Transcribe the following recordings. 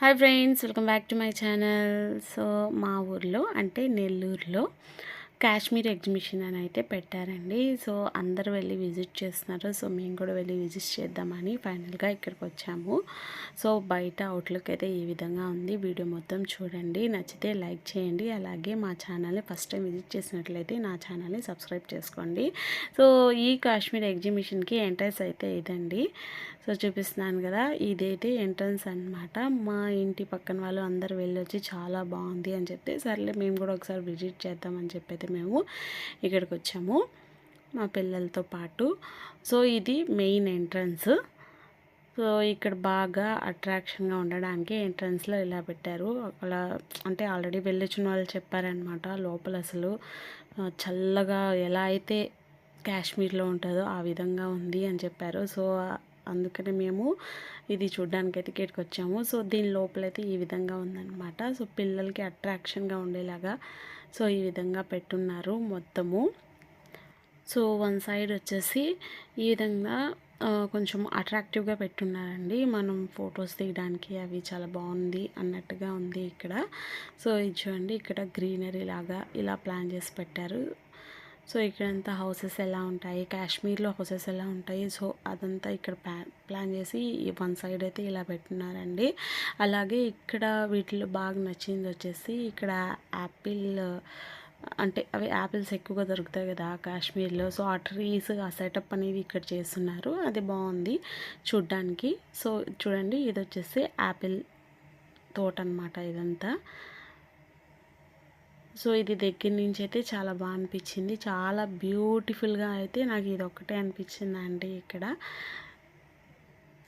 Hi friends welcome back to my channel. So మా ఊర్లో అంటే నెల్లూరులో కాశ్మీర్ ఎగ్జిబిషన్ అని అయితే పెట్టారండి. సో అందరు వెళ్ళి విజిట్ చేస్తున్నారు. సో మేము కూడా వెళ్ళి విజిట్ చేద్దామని ఫైనల్గా ఇక్కడికి వచ్చాము. సో బయట అవుట్లుక్ అయితే ఈ విధంగా ఉంది. వీడియో మొత్తం చూడండి. నచ్చితే లైక్ చేయండి. అలాగే మా ఛానల్ని ఫస్ట్ టైం విజిట్ చేసినట్లయితే నా ఛానల్ని సబ్స్క్రైబ్ చేసుకోండి. సో ఈ కాశ్మీర్ ఎగ్జిబిషన్కి ఎంట్రెన్స్ అయితే ఇదండి. సో చూపిస్తున్నాను కదా ఇదైతే ఎంట్రన్స్ అనమాట మా ఇంటి పక్కన వాళ్ళు అందరు వెళ్ళొచ్చి చాలా బాగుంది అని చెప్తే సర్లే మేము కూడా ఒకసారి విజిట్ చేద్దామని చెప్పి అయితే మేము ఇక్కడికి వచ్చాము మా పిల్లలతో పాటు. సో ఇది మెయిన్ ఎంట్రన్స్. సో ఇక్కడ బాగా అట్రాక్షన్గా ఉండడానికి ఎంట్రన్స్లో ఇలా పెట్టారు. అలా అంటే ఆల్రెడీ వెళ్ళొచ్చిన వాళ్ళు చెప్పారనమాట లోపల అసలు. చల్లగా ఎలా అయితే కాశ్మీర్లో ఉంటుందో ఆ విధంగా ఉంది అని చెప్పారు. సో అందుకనే మేము ఇది చూడ్డానికి అయితే ఇక్కడికి వచ్చాము సో దీని లోపలైతే ఈ విధంగా ఉందన్నమాట. సో పిల్లలకి అట్రాక్షన్గా ఉండేలాగా సో ఈ విధంగా పెట్టున్నారు మొత్తము. సో వన్ సైడ్ వచ్చేసి ఈ విధంగా కొంచెం అట్రాక్టివ్గా పెట్టున్నారండి. మనం ఫొటోస్ తీయడానికి అవి చాలా బాగుంది అన్నట్టుగా ఉంది ఇక్కడ. సో ఇది చూడండి ఇక్కడ గ్రీనరీ లాగా ఇలా ప్లాన్ చేసి పెట్టారు. సో ఇక్కడంతా హౌసెస్ ఎలా ఉంటాయి? కాశ్మీర్లో హౌసెస్ ఎలా ఉంటాయి? సో అదంతా ఇక్కడ ప్లాన్ ప్లాన్ చేసి వన్ సైడ్ అయితే ఇలా పెట్టినారండి అలాగే ఇక్కడ వీటిలో బాగా నచ్చింది వచ్చేసి ఇక్కడ యాపిల్ అంటే అవి యాపిల్స్ ఎక్కువగా దొరుకుతాయి కదా కాశ్మీర్లో. సో ఆ ట్రీస్ ఆ సెటప్ అనేది ఇక్కడ చేస్తున్నారు. అది బాగుంది చూడ్డానికి. సో చూడండి ఇది వచ్చేసి యాపిల్ తోట అనమాట ఇదంతా. సో ఇది దగ్గర నుంచి అయితే చాలా బాగా అనిపించింది. చాలా బ్యూటిఫుల్గా అయితే నాకు ఇది ఒక్కటే అనిపించిందండి ఇక్కడ.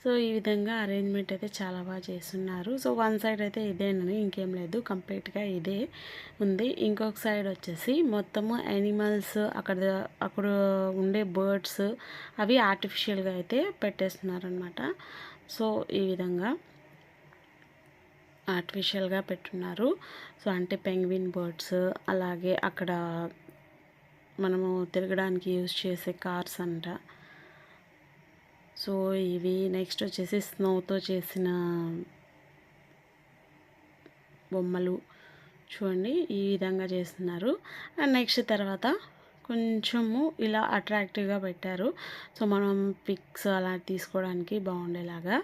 సో ఈ విధంగా అరేంజ్మెంట్ అయితే చాలా బాగా చేస్తున్నారు. సో వన్ సైడ్ అయితే ఇదేనని ఇంకేం లేదు. కంప్లీట్గా ఇదే ఉంది. ఇంకొక సైడ్ వచ్చేసి మొత్తము యానిమల్స్ అక్కడ అక్కడ ఉండే బర్డ్స్ అవి ఆర్టిఫిషియల్గా అయితే పెట్టేస్తున్నారు అనమాట సో ఈ విధంగా ఆర్టిఫిషియల్గా పెట్టున్నారు. సో అంటే పెంగ్విన్ బర్డ్స్ అలాగే అక్కడ మనము తిరగడానికి యూజ్ చేసే కార్స్ అంట. సో ఇవి నెక్స్ట్ వచ్చేసి స్నోతో చేసిన బొమ్మలు చూడండి ఈ విధంగా చేస్తున్నారు. అండ్ నెక్స్ట్ తర్వాత కొంచెము ఇలా అట్రాక్టివ్గా పెట్టారు. సో మనం పిక్స్ అలా తీసుకోవడానికి బాగుండేలాగా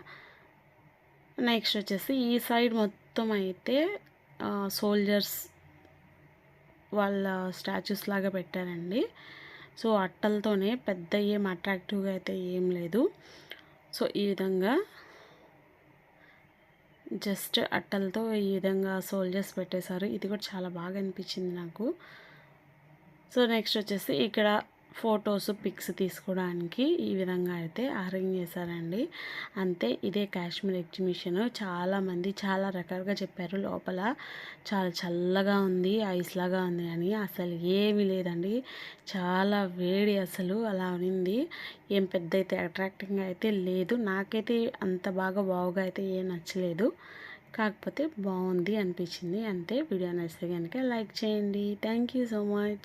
నెక్స్ట్ వచ్చేసి ఈ సైడ్ మొత్తం అయితే సోల్జర్స్ వాళ్ళ స్టాచ్యూస్ లాగా పెట్టారండి. సో అట్టలతోనే పెద్ద ఏం అట్రాక్టివ్గా అయితే ఏం లేదు. సో ఈ విధంగా జస్ట్ అట్టలతో ఈ విధంగా సోల్జర్స్ పెట్టేశారు. ఇది కూడా చాలా బాగా అనిపించింది నాకు. సో నెక్స్ట్ వచ్చేసి ఇక్కడ ఫొటోస్ పిక్స్ తీసుకోవడానికి ఈ విధంగా అయితే అరేంజ్ చేశారండి. అంతే ఇదే కాశ్మీర్ ఎగ్జిబిషన్. చాలామంది చాలా రకాలుగా చెప్పారు లోపల చాలా చల్లగా ఉంది ఐస్ లాగా ఉంది అని. అసలు ఏమీ లేదండి. చాలా వేడి అసలు అలా ఉంది ఏం పెద్ద అయితే అట్రాక్టింగ్గా అయితే లేదు. నాకైతే అంత బాగా బాగుగా అయితే ఏం నచ్చలేదు. కాకపోతే బాగుంది అనిపించింది. అంతే వీడియో నచ్చితే కనుక లైక్ చేయండి. Thank you so much.